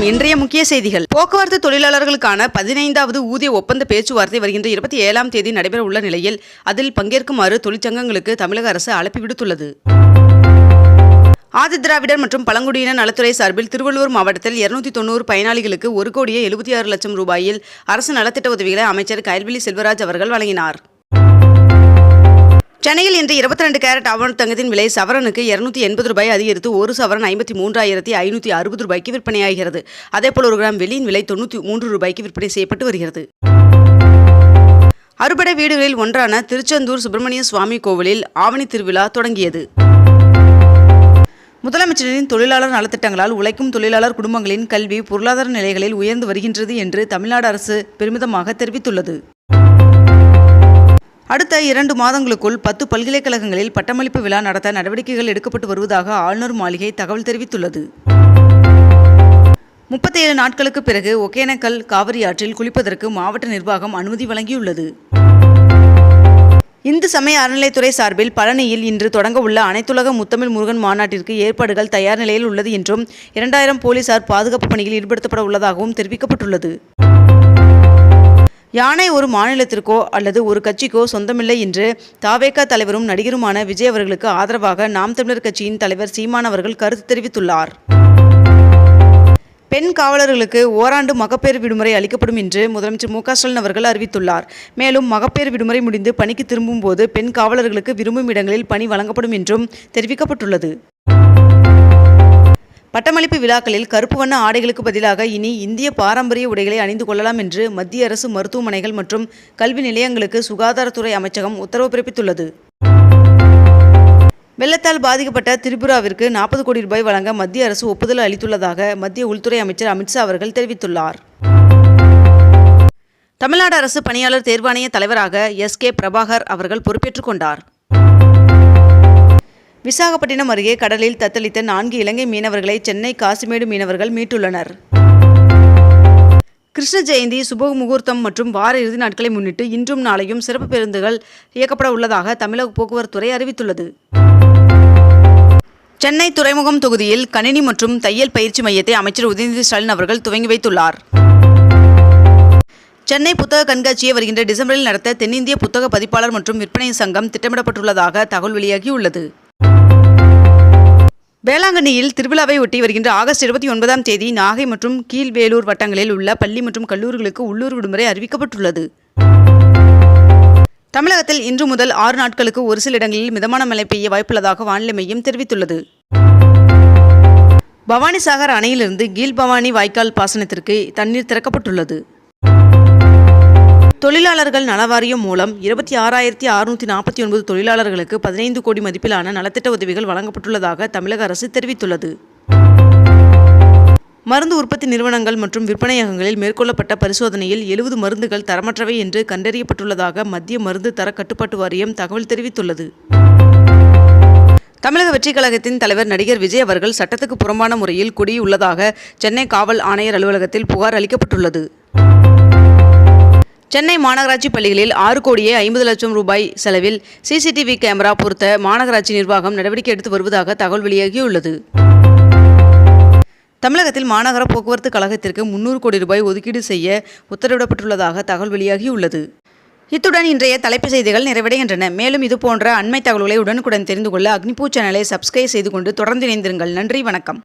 வணக்கம். இன்றைய முக்கிய செய்திகள். போக்குவரத்து தொழிலாளர்களுக்கான பதினைந்தாவது ஊதிய ஒப்பந்த பேச்சுவார்த்தை வருகின்ற இருபத்தி ஏழாம் தேதி நடைபெற உள்ள நிலையில் அதில் பங்கேற்குமாறு தொழிற்சங்கங்களுக்கு தமிழக அரசு அழைப்பு விடுத்துள்ளது. ஆதிதிராவிடர் மற்றும் பழங்குடியின நலத்துறை சார்பில் திருவள்ளூர் மாவட்டத்தில் இருநூத்தி தொண்ணூறு பயனாளிகளுக்கு ஒரு கோடியே எழுபத்தி ஆறு லட்சம் ரூபாயில் அரசு நலத்திட்ட உதவிகளை அமைச்சர் கயல்விழி செல்வராஜ் அவர்கள் வழங்கினார். சென்னையில் இன்று இருபத்தி ரெண்டு கேரட் ஆவண தங்கத்தின் விலை சவரனுக்கு இருநூத்தி எண்பது ரூபாய் அதிகரித்து ஒரு சவரன் ஐம்பத்தி மூன்றாயிரத்தி ஐநூற்றி அறுபது ரூபாய்க்கு விற்பனையாகிறது. அதேபோல் ஒரு கிராம் வெள்ளியின் விலை தொண்ணூற்றி மூன்று ரூபாய்க்கு விற்பனை செய்யப்பட்டு வருகிறது. அறுபடை வீடுகளில் ஒன்றான திருச்செந்தூர் சுப்பிரமணிய சுவாமி கோவிலில் ஆவணி திருவிழா தொடங்கியது. முதலமைச்சரின் தொழிலாளர் நலத்திட்டங்களால் உழைக்கும் தொழிலாளர் குடும்பங்களின் கல்வி பொருளாதார நிலைகளில் உயர்ந்து வருகின்றது என்று தமிழ்நாடு அரசு பெருமிதமாக தெரிவித்துள்ளது. அடுத்த இரண்டு மாதங்களுக்குள் பத்து பல்கலைக்கழகங்களில் பட்டமளிப்பு விழா நடத்த நடவடிக்கைகள் எடுக்கப்பட்டு வருவதாக ஆளுநர் மாளிகை தகவல் தெரிவித்துள்ளது. முப்பத்தேழு நாட்களுக்கு பிறகு ஒகேனக்கல் காவிரி ஆற்றில் குளிப்பதற்கு மாவட்ட நிர்வாகம் அனுமதி வழங்கியுள்ளது. இந்து சமய அறநிலைத்துறை சார்பில் பழனியில் இன்று தொடங்க உள்ள அனைத்துலக முத்தமிழ் முருகன் மாநாட்டிற்கு ஏற்பாடுகள் தயார் நிலையில் உள்ளது என்றும் இரண்டாயிரம் போலீசார் பாதுகாப்பு பணியில் ஈடுபடுத்தப்பட உள்ளதாகவும் தெரிவிக்கப்பட்டுள்ளது. யானை ஒரு மாநிலத்திற்கோ அல்லது ஒரு கட்சிக்கோ சொந்தமில்லை என்று தாவேகா தலைவரும் நடிகருமான விஜய் அவர்களுக்கு ஆதரவாக நாம் தமிழர் கட்சியின் தலைவர் சீமான் அவர்கள் கருத்து தெரிவித்துள்ளார். பெண் காவலர்களுக்கு ஓராண்டு மகப்பேறு விடுமுறை அளிக்கப்படும் என்று முதலமைச்சர் மு ஸ்டாலின் அவர்கள் அறிவித்துள்ளார். மேலும் மகப்பேறு விடுமுறை முடிந்து பணிக்கு திரும்பும் போது பெண் காவலர்களுக்கு விரும்பும் இடங்களில் பணி வழங்கப்படும் என்றும் தெரிவிக்கப்பட்டுள்ளது. பட்டமளிப்பு விழாக்களில் கருப்பு வண்ண ஆடைகளுக்கு பதிலாக இனி இந்திய பாரம்பரிய உடைகளை அணிந்து கொள்ளலாம் என்று மத்திய அரசு மருத்துவமனைகள் மற்றும் கல்வி நிலையங்களுக்கு சுகாதாரத்துறை அமைச்சகம் உத்தரவு பிறப்பித்துள்ளது. வெள்ளத்தால் பாதிக்கப்பட்ட திரிபுராவிற்கு நாற்பது கோடி ரூபாய் வழங்க மத்திய அரசு ஒப்புதல் அளித்துள்ளதாக மத்திய உள்துறை அமைச்சர் அமித்ஷா அவர்கள் தெரிவித்துள்ளார். தமிழ்நாடு அரசு பணியாளர் தேர்வாணைய தலைவராக எஸ் கே பிரபாகர் அவர்கள் பொறுப்பேற்றுக் கொண்டார். விசாகப்பட்டினம் அருகே கடலில் தத்தளித்த நான்கு இலங்கை மீனவர்களை சென்னை காசிமேடு மீனவர்கள் மீட்டுள்ளனர். கிருஷ்ண ஜெயந்தி சுப முகூர்த்தம் மற்றும் வார இறுதி நாட்களை முன்னிட்டு இன்றும் நாளையும் சிறப்பு பேருந்துகள் இயக்கப்பட உள்ளதாக தமிழக போக்குவரத்துறை அறிவித்துள்ளது. சென்னை துறைமுகம் தொகுதியில் கணினி மற்றும் தையல் பயிற்சி மையத்தை அமைச்சர் உதயநிதி ஸ்டாலின் அவர்கள் துவங்கி வைத்துள்ளார். சென்னை புத்தக கண்காட்சியை வருகின்ற டிசம்பரில் நடத்த தென்னிந்திய புத்தக பதிப்பாளர் மற்றும் விற்பனை சங்கம் திட்டமிடப்பட்டுள்ளதாக தகவல் வெளியாகியுள்ளது. வேளாங்கண்ணியில் திருவிழாவை ஒட்டி வருகின்ற ஆகஸ்ட் இருபத்தி ஒன்பதாம் தேதி நாகை மற்றும் கீழ்வேலூர் வட்டங்களில் உள்ள பள்ளி மற்றும் கல்லூரிகளுக்கு உள்ளூர் விடுமுறை அறிவிக்கப்பட்டுள்ளது. தமிழகத்தில் இன்று முதல் ஆறு நாட்களுக்கு ஒரு சில இடங்களில் மிதமான மழை பெய்ய வாய்ப்புள்ளதாக வானிலை மையம் தெரிவித்துள்ளது. பவானிசாகர் அணையிலிருந்து கீழ்பவானி வாய்க்கால் பாசனத்திற்கு தண்ணீர் திறக்கப்பட்டுள்ளது. தொழிலாளர்கள் நலவாரியம் மூலம் இருபத்தி ஆறாயிரத்தி அறுநூற்றி நாற்பத்தி ஒன்பது தொழிலாளர்களுக்கு பதினைந்து கோடி மதிப்பிலான நலத்திட்ட உதவிகள் வழங்கப்பட்டுள்ளதாக தமிழக அரசு தெரிவித்துள்ளது. மருந்து உற்பத்தி நிறுவனங்கள் மற்றும் விற்பனையகங்களில் மேற்கொள்ளப்பட்ட பரிசோதனையில் எழுபது மருந்துகள் தரமற்றவை என்று கண்டறியப்பட்டுள்ளதாக மத்திய மருந்து தர கட்டுப்பாட்டு வாரியம் தகவல் தெரிவித்துள்ளது. தமிழக வெற்றிக் கழகத்தின் தலைவர் நடிகர் விஜய் அவர்கள் சட்டத்துக்கு புறம்பான முறையில் குடியுள்ளதாக சென்னை காவல் ஆணையர் அலுவலகத்தில் புகார் அளிக்கப்பட்டுள்ளது. சென்னை மாநகராட்சி பள்ளிகளில் ஆறு கோடியே ஐம்பது லட்சம் ரூபாய் செலவில் சிசிடிவி கேமரா பொருத்த மாநகராட்சி நிர்வாகம் நடவடிக்கை எடுத்து வருவதாக தகவல் வெளியாகியுள்ளது. தமிழகத்தில் மாநகர போக்குவரத்து கழகத்திற்கு முன்னூறு கோடி ரூபாய் ஒதுக்கீடு செய்ய உத்தரவிடப்பட்டுள்ளதாக தகவல் வெளியாகியுள்ளது. இத்துடன் இன்றைய தலைப்பு செய்திகள் நிறைவடைகின்றன. மேலும் இது போன்ற அண்மை தகவல்களை உடனுக்குடன் தெரிந்து கொள்ள அக்னிபூ சேனலை சப்ஸ்கிரைப் செய்து கொண்டு தொடர்ந்து இணைந்திருங்கள். நன்றி வணக்கம்.